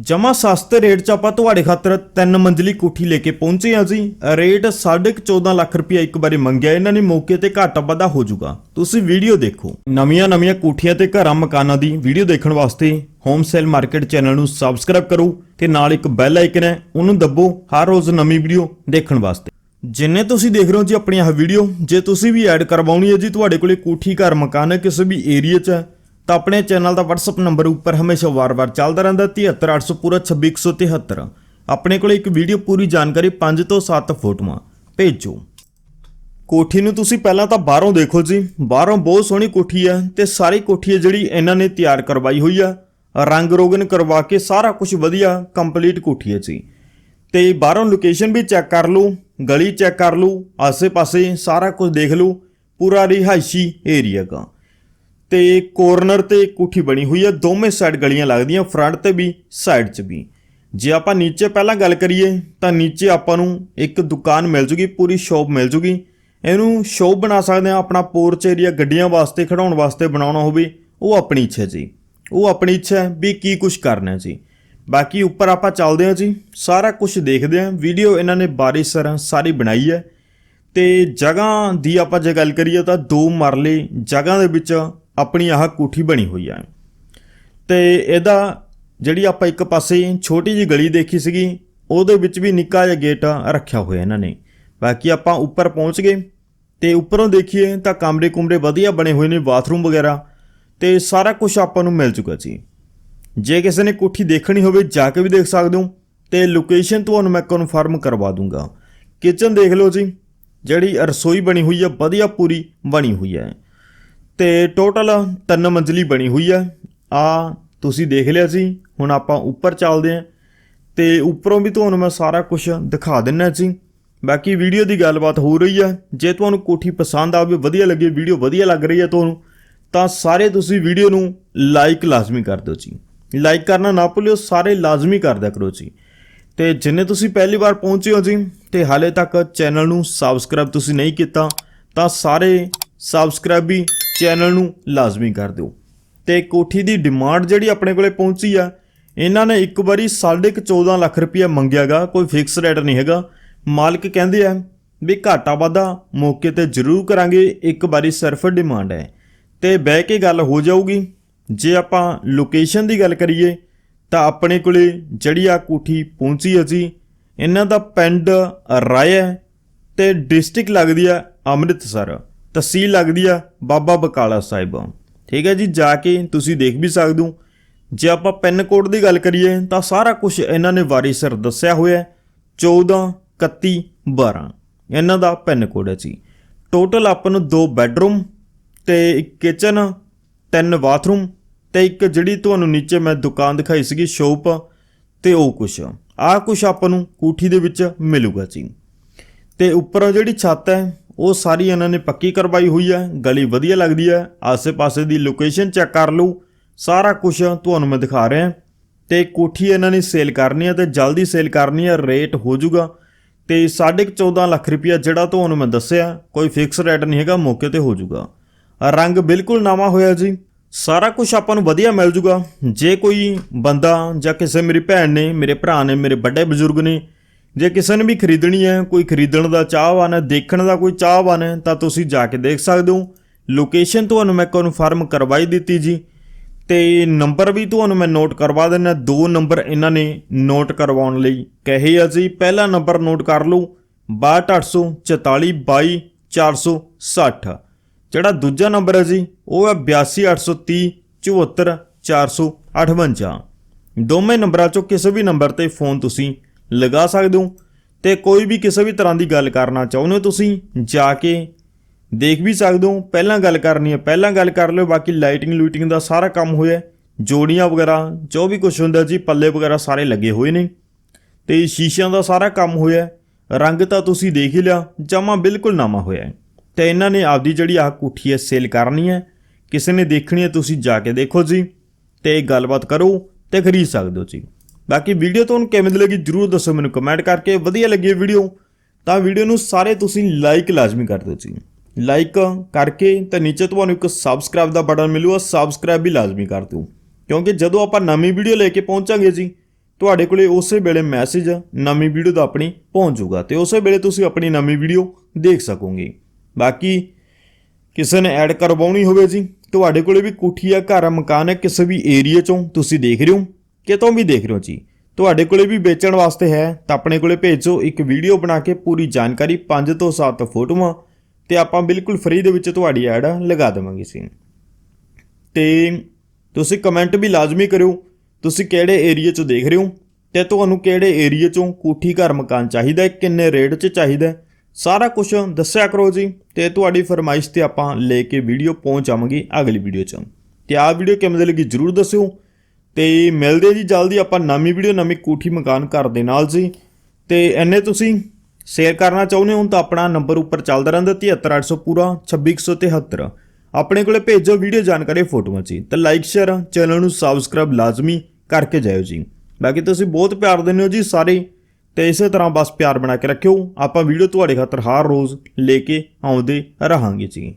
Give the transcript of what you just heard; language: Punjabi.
ਜਮਾ ਸਸਤੇ ਰੇਟ 'ਚ ਆਪਾਂ ਤੁਹਾਡੇ ਖਾਤਰ ਤਿੰਨ ਮੰਜ਼ਲੀ ਕੋਠੀ ਲੈ ਕੇ ਪਹੁੰਚੇ ਹਾਂ ਜੀ। ਰੇਟ 14.5 ਲੱਖ ਰੁਪਇਆ ਇੱਕ ਵਾਰੀ ਮੰਗਿਆ। ਇਹਨਾਂ ਨੇ ਮੌਕੇ ਤੇ ਘੱਟ ਵਾਧਾ ਹੋ ਜਾਊਗਾ। ਤੁਸੀਂ ਵੀਡੀਓ ਦੇਖੋ। ਨਵੀਆਂ ਨਵੀਆਂ ਕੋਠੀਆਂ ਤੇ ਘਰਾਂ ਮਕਾਨਾਂ ਦੀ ਵੀਡੀਓ ਦੇਖਣ ਵਾਸਤੇ ਹੋਮ ਸੇਲ ਮਾਰਕੀਟ ਚੈਨਲ ਨੂੰ ਸਬਸਕ੍ਰਾਈਬ ਕਰੋ ਤੇ ਨਾਲ ਇੱਕ ਬੈਲ ਆਈਕਨ ਹੈ, ਉਹਨੂੰ ਦੱਬੋ ਹਰ ਰੋਜ਼ ਨਵੀਂ ਵੀਡੀਓ ਦੇਖਣ ਵਾਸਤੇ। ਜਿੰਨੇ ਤੁਸੀਂ ਦੇਖ ਰਹੇ ਹੋ ਜੀ ਆਪਣੀ ਆਹ ਵੀਡੀਓ, ਜੇ ਤੁਸੀਂ ਵੀ ਐਡ ਕਰਵਾਉਣੀ ਹੈ ਜੀ, ਤੁਹਾਡੇ ਕੋਲੇ ਕੋਠੀ, ਘਰ, ਮਕਾਨ ਹੈ, ਕਿਸੇ ਵੀ ਏਰੀਆ 'ਚ ਹੈ ਤਾਂ ਆਪਣੇ ਚੈਨਲ ਦਾ WhatsApp ਨੰਬਰ ਉੱਪਰ ਹਮੇਸ਼ਾ ਵਾਰ-ਵਾਰ ਚੱਲਦਾ ਰਹਿੰਦਾ 73800 ਪੂਰਾ 26173 ਆਪਣੇ ਕੋਲ ਇੱਕ ਵੀਡੀਓ ਪੂਰੀ ਜਾਣਕਾਰੀ 5 ਤੋਂ 7 ਫੋਟੋਆਂ। ਭੇਜੋ। ਕੋਠੀ ਨੂੰ ਤੁਸੀਂ ਪਹਿਲਾਂ ਤਾਂ ਬਾਹਰੋਂ ਦੇਖੋ ਜੀ। ਬਾਹਰੋਂ ਬਹੁਤ ਸੋਹਣੀ ਕੋਠੀ ਹੈ ਤੇ ਸਾਰੀ ਕੋਠੀ ਹੈ ਜਿਹੜੀ ਇਹਨਾਂ ਨੇ ਤਿਆਰ ਕਰਵਾਈ ਹੋਈ ਆ। ਰੰਗ ਰੋਗਨ ਕਰਵਾ ਕੇ ਸਾਰਾ ਕੁਝ ਵਧੀਆ ਕੰਪਲੀਟ ਕੋਠੀ ਹੈ ਜੀ। ਤੇ ਬਾਹਰੋਂ ਲੋਕੇਸ਼ਨ ਵੀ ਚੈੱਕ ਕਰ ਲਓ, ਗਲੀ ਚੈੱਕ ਕਰ ਲਓ, ਆਸੇ-ਪਾਸੇ ਸਾਰਾ ਕੁਝ ਦੇਖ ਲਓ। ਪੂਰਾ ਰਿਹਾਇਸ਼ੀ ਏਰੀਆ ਦਾ ਤੇ ਕੋਰਨਰ ਤੇ ਕੋਠੀ ਬਣੀ ਹੋਈ ਹੈ। ਦੋਵੇਂ ਸਾਈਡ ਗਲੀਆਂ ਲੱਗਦੀਆਂ ਫਰੰਟ ਤੇ ਵੀ ਸਾਈਡ 'ਚ ਵੀ। ਜੇ ਆਪਾਂ ਨੀਚੇ ਪਹਿਲਾਂ ਗੱਲ ਕਰੀਏ, ਤਾਂ ਨੀਚੇ ਆਪਾਂ ਨੂੰ ਇੱਕ ਦੁਕਾਨ ਮਿਲ ਜੂਗੀ, ਪੂਰੀ ਸ਼ਾਪ ਮਿਲ ਜੂਗੀ। ਇਹਨੂੰ ਸ਼ਾਪ ਬਣਾ ਸਕਦੇ ਆ ਆਪਣਾ ਪੋਰਚ ਏਰੀਆ ਗੱਡੀਆਂ ਵਾਸਤੇ ਖੜਾਉਣ ਵਾਸਤੇ ਬਣਾਉਣਾ ਹੋਵੇ, ਉਹ ਆਪਣੀ ਇੱਛਾ ਜੀ। ਉਹ ਆਪਣੀ ਇੱਛਾ ਹੈ ਵੀ ਕੀ ਕੁਝ ਕਰਨਾ ਜੀ। ਬਾਕੀ ਉੱਪਰ ਆਪਾਂ ਚੱਲਦੇ ਹਾਂ ਜੀ। ਸਾਰਾ ਕੁਝ ਦੇਖਦੇ ਹਾਂ। ਵੀਡੀਓ ਇਹਨਾਂ ਨੇ ਬਾਰਿਸ਼ ਬਾਰੀਸਰ ਸਾਰੀ ਬਣਾਈ ਹੈ। ਤੇ ਜਗ੍ਹਾ ਦੀ ਆਪਾਂ ਜੇ ਗੱਲ ਕਰੀਏ, ਤਾਂ ਦੋ ਮਰਲੇ ਜਗ੍ਹਾ ਦੇ ਵਿੱਚ ਆਪਣੀ ਆਹ ਕੋਠੀ ਬਣੀ ਹੋਈ ਹੈ ਤੇ ਇਹਦਾ ਜਿਹੜੀ ਆਪਾਂ ਇੱਕ ਪਾਸੇ ਛੋਟੀ ਜੀ ਗਲੀ ਦੇਖੀ ਸੀਗੀ, ਉਹਦੇ ਵਿੱਚ ਵੀ ਨਿੱਕਾ ਜਿਹਾ ਗੇਟ ਰੱਖਿਆ ਹੋਇਆ ਇਹਨਾਂ ਨੇ। ਬਾਕੀ ਆਪਾਂ ਉੱਪਰ ਪਹੁੰਚ ਗਏ ਤੇ ਉੱਪਰੋਂ ਦੇਖੀਏ ਤਾਂ ਕਮਰੇ ਕੁਮਰੇ ਵਧੀਆ ਬਣੇ ਹੋਏ ਨੇ ਬਾਥਰੂਮ ਵਗੈਰਾ ਤੇ ਸਾਰਾ ਕੁਝ ਆਪਾਂ ਨੂੰ ਮਿਲ ਚੁੱਕਾ ਜੀ ਜੇ ਕਿਸੇ ਨੇ ਕੋਠੀ ਦੇਖਣੀ ਹੋਵੇ, ਜਾ ਕੇ ਵੀ ਦੇਖ ਸਕਦੇ ਹੋ ਤੇ ਲੋਕੇਸ਼ਨ ਤੁਹਾਨੂੰ ਮੈਂ ਕਨਫਰਮ ਕਰਵਾ ਦੂੰਗਾ। ਕਿਚਨ ਦੇਖ ਲਓ ਜੀ, ਜਿਹੜੀ ਰਸੋਈ ਬਣੀ ਹੋਈ ਹੈ ਵਧੀਆ ਪੂਰੀ ਬਣੀ ਹੋਈ ਹੈ ਤੇ ਟੋਟਲ ਤਿੰਨ ਮੰਜ਼ਲੀ ਬਣੀ ਹੋਈ ਹੈ ਆ ਤੁਸੀਂ ਦੇਖ ਲਿਆ ਸੀ, ਹੁਣ ਆਪਾਂ ਉੱਪਰ ਚੱਲਦੇ ਹਾਂ। ਤੇ ਉੱਪਰੋਂ ਵੀ ਤੁਹਾਨੂੰ ਮੈਂ ਸਾਰਾ ਕੁਝ ਦਿਖਾ ਦਿੰਨਾ ਜੀ ਬਾਕੀ ਵੀਡੀਓ ਦੀ ਗੱਲਬਾਤ ਹੋ ਰਹੀ ਹੈ ਜੇ ਤੁਹਾਨੂੰ ਕੋਠੀ ਪਸੰਦ ਆਵੇ, ਵਧੀਆ ਲੱਗੇ, ਵੀਡੀਓ ਵਧੀਆ ਲੱਗ ਰਹੀ ਹੈ ਤੁਹਾਨੂੰ, ਤਾਂ ਸਾਰੇ ਤੁਸੀਂ ਵੀਡੀਓ ਨੂੰ ਲਾਈਕ ਲਾਜ਼ਮੀ ਕਰ ਦਿਓ ਜੀ। ਲਾਈਕ ਕਰਨਾ ਨਾ ਭੁੱਲਿਓ, ਸਾਰੇ ਲਾਜ਼ਮੀ ਕਰ ਦਿਆ ਕਰੋ ਜੀ। ਤੇ ਜਿੰਨੇ ਤੁਸੀਂ ਪਹਿਲੀ ਵਾਰ ਪਹੁੰਚੇ ਹੋ ਜੀ, ਤੇ ਹਾਲੇ ਤੱਕ ਚੈਨਲ ਨੂੰ ਸਬਸਕ੍ਰਾਈਬ ਤੁਸੀਂ ਨਹੀਂ ਕੀਤਾ, ਤਾਂ ਸਾਰੇ ਸਬਸਕ੍ਰਾਈਬ ਵੀ ਚੈਨਲ ਨੂੰ ਲਾਜ਼ਮੀ ਕਰ ਦਿਓ। ਤੇ ਕੋਠੀ ਦੀ ਡਿਮਾਂਡ ਜਿਹੜੀ ਆਪਣੇ ਕੋਲੇ ਪਹੁੰਚੀ ਆ, ਇਹਨਾਂ ਨੇ ਇੱਕ ਵਾਰੀ 14.5 ਲੱਖ ਰੁਪਇਆ ਮੰਗਿਆਗਾ, ਕੋਈ ਫਿਕਸ ਰੇਟ ਨਹੀਂ ਹੈਗਾ। ਮਾਲਕ ਕਹਿੰਦੇ ਆ ਵੀ ਘਾਟਾ ਵਾਧਾ ਮੌਕੇ ਤੇ ਜ਼ਰੂਰ ਕਰਾਂਗੇ, ਇੱਕ ਵਾਰੀ ਸਿਰਫ ਡਿਮਾਂਡ ਹੈ। ਤੇ ਬਹਿ ਕੇ ਗੱਲ ਹੋ ਜਾਊਗੀ। ਜੇ ਆਪਾਂ ਲੋਕੇਸ਼ਨ ਦੀ ਗੱਲ ਕਰੀਏ, ਤਾਂ ਆਪਣੇ ਕੋਲੇ ਜਿਹੜੀ ਆ ਕੋਠੀ ਪਹੁੰਚੀ ਅਸੀਂ ਇਹਨਾਂ ਦਾ ਪਿੰਡ ਰਾਏ ਹੈ ਤੇ ਡਿਸਟ੍ਰਿਕਟ ਲੱਗਦੀ ਆ ਅੰਮ੍ਰਿਤਸਰ। ਤਹਿਸੀਲ ਲੱਗਦੀ ਆ ਬਾਬਾ ਬਕਾਲਾ ਸਾਹਿਬ ਠੀਕ ਹੈ ਜੀ, ਜਾ ਕੇ ਤੁਸੀਂ ਦੇਖ ਵੀ ਸਕਦੇ ਹੋ। ਜੇ ਆਪਾਂ ਪਿੰਨ ਕੋਡ ਦੀ ਗੱਲ ਕਰੀਏ, ਤਾਂ ਸਾਰਾ ਕੁਝ ਇਹਨਾਂ ਨੇ ਵਾਰੀ ਸਿਰ ਦੱਸਿਆ ਹੋਇਆ ਹੈ। 14 31 12 ਇਹਨਾਂ ਦਾ ਪਿੰਨ ਕੋਡ ਹੈ ਜੀ। ਟੋਟਲ ਆਪਾਂ ਨੂੰ ਦੋ ਬੈੱਡਰੂਮ ਤੇ ਇੱਕ ਕਿਚਨ ਤਿੰਨ ਬਾਥਰੂਮ ਤੇ ਇੱਕ ਜਿਹੜੀ ਤੁਹਾਨੂੰ ਨੀਚੇ ਮੈਂ ਦੁਕਾਨ ਦਿਖਾਈ ਸੀਗੀ, ਸ਼ੋਪ, ਤੇ ਉਹ ਕੁਛ। ਆਹ ਕੁਛ ਆਪਾਂ ਨੂੰ ਕੋਠੀ ਦੇ ਵਿੱਚ ਮਿਲੂਗਾ ਜੀ। ਤੇ ਉੱਪਰ ਜਿਹੜੀ ਛੱਤ ਹੈ ਉਹ ਸਾਰੀ ਇਹਨਾਂ ਨੇ ਪੱਕੀ ਕਰਵਾਈ ਹੋਈ ਹੈ, ਗਲੀ ਵਧੀਆ ਲੱਗਦੀ ਹੈ, ਆਸੇ-ਪਾਸੇ ਦੀ ਲੋਕੇਸ਼ਨ ਚੈੱਕ ਕਰ ਲਓ, ਸਾਰਾ ਕੁਝ ਤੁਹਾਨੂੰ ਮੈਂ ਦਿਖਾ ਰਿਹਾ ਤੇ ਕੋਠੀ ਇਹਨਾਂ ਨੇ ਸੇਲ ਕਰਨੀ ਹੈ ਤੇ ਜਲਦੀ ਸੇਲ ਕਰਨੀ ਹੈ ਰੇਟ ਹੋ ਜਾਊਗਾ। ਤੇ 14.5 ਲੱਖ ਰੁਪਇਆ ਜਿਹੜਾ ਤੁਹਾਨੂੰ ਮੈਂ ਦੱਸਿਆ, ਕੋਈ ਫਿਕਸ ਰੇਟ ਨਹੀਂ ਹੈਗਾ, ਮੌਕੇ ਤੇ ਹੋ ਜਾਊਗਾ। ਰੰਗ ਬਿਲਕੁਲ ਨਵਾਂ ਹੋਇਆ ਜੀ। ਸਾਰਾ ਕੁਝ ਆਪਾਂ ਨੂੰ ਵਧੀਆ ਮਿਲ ਜੂਗਾ ਜੇ ਕੋਈ ਬੰਦਾ ਜਾਂ ਕਿਸੇ ਮੇਰੀ ਭੈਣ ਨੇ, ਮੇਰੇ ਭਰਾ ਨੇ, ਮੇਰੇ ਵੱਡੇ ਬਜ਼ੁਰਗ ਨੇ ਜੇ ਕਿਸੇ ਨੇ ਵੀ ਖਰੀਦਣੀ ਹੈ, ਕੋਈ ਖਰੀਦਣ ਦਾ ਚਾਹਵਾਨ ਹੈ, ਦੇਖਣ ਦਾ ਕੋਈ ਚਾਹਵਾਨ ਹੈ, ਤਾਂ ਤੁਸੀਂ ਜਾ ਕੇ ਦੇਖ ਸਕਦੇ ਹੋ। ਲੋਕੇਸ਼ਨ ਤੁਹਾਨੂੰ ਮੈਂ ਕਨਫਰਮ ਕਰਵਾਈ ਦਿੱਤੀ ਜੀ। ਤੇ ਨੰਬਰ ਵੀ ਤੁਹਾਨੂੰ ਮੈਂ ਨੋਟ ਕਰਵਾ ਦਿੰਦਾ, ਦੋ ਨੰਬਰ ਇਹਨਾਂ ਨੇ ਨੋਟ ਕਰਵਾਉਣ ਲਈ ਕਹੇ ਆ ਜੀ। ਪਹਿਲਾ ਨੰਬਰ ਨੋਟ ਕਰ ਲਓ 6284422460 ਜਿਹੜਾ ਦੂਜਾ ਨੰਬਰ ਹੈ ਜੀ, ਉਹ ਹੈ 8283 74458 ਦੋਵੇਂ ਨੰਬਰਾਂ ਚੋਂ ਕਿਸੇ ਵੀ ਨੰਬਰ ਤੇ ਫੋਨ ਤੁਸੀਂ ਲਗਾ ਸਕਦੇ ਹੋ ਤੇ ਕੋਈ ਵੀ ਕਿਸੇ ਵੀ ਤਰ੍ਹਾਂ ਦੀ ਗੱਲ ਕਰਨਾ ਚਾਹੁੰਦੇ ਹੋ ਤੁਸੀਂ, ਜਾ ਕੇ ਦੇਖ ਵੀ ਸਕਦੇ ਹੋ, ਪਹਿਲਾਂ ਗੱਲ ਕਰਨੀ ਹੈ, ਪਹਿਲਾਂ ਗੱਲ ਕਰ ਲਿਓ, ਬਾਕੀ ਲਾਈਟਿੰਗ ਲੂਟਿੰਗ ਦਾ ਸਾਰਾ ਕੰਮ ਹੋਇਆ ਜੋੜੀਆਂ ਵਗੈਰਾ, ਜੋ ਵੀ ਕੁਝ ਹੁੰਦਾ ਜੀ, ਪੱਲੇ ਵਗੈਰਾ ਸਾਰੇ ਲੱਗੇ ਹੋਏ ਨੇ। ਤੇ ਸ਼ੀਸ਼ਿਆਂ ਦਾ ਸਾਰਾ ਕੰਮ ਹੋਇਆ ਰੰਗ ਤਾਂ ਤੁਸੀਂ ਦੇਖ ਹੀ ਲਿਆ, ਜਮਾ ਬਿਲਕੁਲ ਨਵਾਂ ਹੋਇਆ ਹੈ। ਤੇ ਇਹਨਾਂ ਨੇ ਆਪਦੀ ਜਿਹੜੀ ਆਹ ਕੋਠੀ ਹੈ ਸੇਲ ਕਰਨੀ ਹੈ, ਕਿਸੇ ਨੇ ਦੇਖਣੀ ਹੈ, ਤੁਸੀਂ ਜਾ ਕੇ ਦੇਖੋ ਜੀ, ਤੇ ਗੱਲਬਾਤ ਕਰੋ ਤੇ ਖਰੀਦ ਸਕਦੇ ਹੋ ਜੀ। ਬਾਕੀ ਵੀਡੀਓ ਤੁਹਾਨੂੰ ਕਿਵੇਂ ਦੀ ਲੱਗੀ ਜਰੂਰ ਦੱਸੋ ਮੈਨੂੰ ਕਮੈਂਟ ਕਰਕੇ। ਵਧੀਆ ਲੱਗੀ ਵੀਡੀਓ ਤਾਂ ਵੀਡੀਓ ਨੂੰ ਸਾਰੇ ਤੁਸੀਂ ਲਾਈਕ ਲਾਜ਼ਮੀ ਕਰ ਦਿਓ ਜੀ। ਲਾਈਕ ਕਰਕੇ ਤਾਂ ਨੀਚੇ ਤੁਹਾਨੂੰ ਇੱਕ ਸਬਸਕ੍ਰਾਈਬ ਦਾ ਬਟਨ ਮਿਲੂਗਾ ਸਬਸਕ੍ਰਾਈਬ ਵੀ ਲਾਜ਼ਮੀ ਕਰ ਦਿਓ। ਕਿਉਂਕਿ ਜਦੋਂ ਆਪਾਂ ਨਵੀਂ ਵੀਡੀਓ ਲੈ ਕੇ ਪਹੁੰਚਾਂਗੇ ਜੀ, ਤੁਹਾਡੇ ਕੋਲੇ ਉਸੇ ਵੇਲੇ ਮੈਸੇਜ ਨਵੀਂ ਵੀਡੀਓ ਦਾ ਆਪਣੀ ਪਹੁੰਚ ਜਾਊਗਾ ਤੇ ਉਸੇ ਵੇਲੇ ਤੁਸੀਂ ਆਪਣੀ ਨਵੀਂ ਵੀਡੀਓ ਦੇਖ ਸਕੋਗੇ। ਬਾਕੀ ਕਿਸੇ ਨੇ ਐਡ ਕਰਵਾਉਣੀ ਹੋਵੇ ਜੀ, ਤੁਹਾਡੇ ਕੋਲੇ ਵੀ ਕੋਠੀ ਆ, ਘਰ ਆ, ਮਕਾਨ ਹੈ ਕਿਸੇ ਵੀ ਏਰੀਆ ਚੋਂ ਤੁਸੀਂ ਦੇਖ ਰਹੇ ਹੋ। ਕਿਤੋਂ ਵੀ ਦੇਖ ਰਹੇ ਹੋ ਜੀ? ਤੁਹਾਡੇ ਕੋਲੇ ਵੀ ਵੇਚਣ ਵਾਸਤੇ ਹੈ, ਤਾਂ ਆਪਣੇ ਕੋਲੇ ਭੇਜੋ, ਇੱਕ ਵੀਡੀਓ ਬਣਾ ਕੇ ਪੂਰੀ ਜਾਣਕਾਰੀ 5 ਤੋਂ 7 ਫੋਟੋਆਂ, ਤੇ ਆਪਾਂ ਬਿਲਕੁਲ ਫ੍ਰੀ ਦੇ ਵਿੱਚ ਤੁਹਾਡੀ ਐਡ ਲਗਾ ਦੇਵਾਂਗੇ ਸੀ ਤੇ ਤੁਸੀਂ ਕਮੈਂਟ ਵੀ ਲਾਜ਼ਮੀ ਕਰਿਓ, ਤੁਸੀਂ ਕਿਹੜੇ ਏਰੀਆ 'ਚੋਂ ਦੇਖ ਰਹੇ ਹੋ, ਤੇ ਤੁਹਾਨੂੰ ਕਿਹੜੇ ਏਰੀਆ 'ਚੋਂ ਕੋਠੀ ਘਰ ਮਕਾਨ ਚਾਹੀਦਾ ਹੈ, ਕਿੰਨੇ ਰੇਟ 'ਚ ਚਾਹੀਦਾ ਹੈ, ਸਾਰਾ ਕੁਝ ਦੱਸਿਆ ਕਰੋ ਜੀ, ਤੇ ਤੁਹਾਡੀ ਫਰਮਾਇਸ਼ ਤੇ ਆਪਾਂ ਲੈ ਕੇ ਵੀਡੀਓ ਪਹੁੰਚਾਵਾਂਗੇ ਅਗਲੀ ਵੀਡੀਓ 'ਚ। ਤੇ ਆਹ ਵੀਡੀਓ ਕਿਵੇਂ ਦੀ ਲੱਗੀ ਜਰੂਰ ਦੱਸਿਓ ਤੇ ਮਿਲਦੇ ਜੀ ਜਲਦੀ, ਆਪਾਂ ਨਵੀਂ ਵੀਡੀਓ, ਨਵੀਂ ਕੋਠੀ ਮਕਾਨ ਘਰ ਦੇ ਨਾਲ ਜੀ। ਤੇ ਐਨੇ ਤੁਸੀਂ ਸ਼ੇਅਰ ਕਰਨਾ ਚਾਹੁੰਦੇ ਹੋ ਤਾਂ ਆਪਣਾ ਨੰਬਰ ਉੱਪਰ ਚੱਲਦਾ ਰਹਿੰਦਾ 73800 ਪੂਰਾ 2673 ਆਪਣੇ ਕੋਲੇ ਭੇਜੋ ਵੀਡੀਓ ਜਾਣਕਾਰੀ, ਫੋਟੋਆਂ 'ਚ ਤੇ ਲਾਈਕ ਸ਼ੇਅਰ ਚੈਨਲ ਨੂੰ ਸਬਸਕ੍ਰਾਈਬ ਲਾਜ਼ਮੀ ਕਰਕੇ ਜਾਇਓ ਜੀ। ਬਾਕੀ ਤੁਸੀਂ ਬਹੁਤ ਪਿਆਰ ਦਿੰਦੇ ਹੋ ਜੀ ਸਾਰੇ। ਤੇ ਇਸੇ ਤਰ੍ਹਾਂ ਬਸ ਪਿਆਰ ਬਣਾ ਕੇ ਰੱਖਿਓ। ਆਪਾਂ ਵੀਡੀਓ ਤੁਹਾਡੇ ਖਾਤਰ ਹਰ ਰੋਜ਼ ਲੈ ਕੇ ਆਉਂਦੇ ਰਹਾਂਗੇ ਜੀ।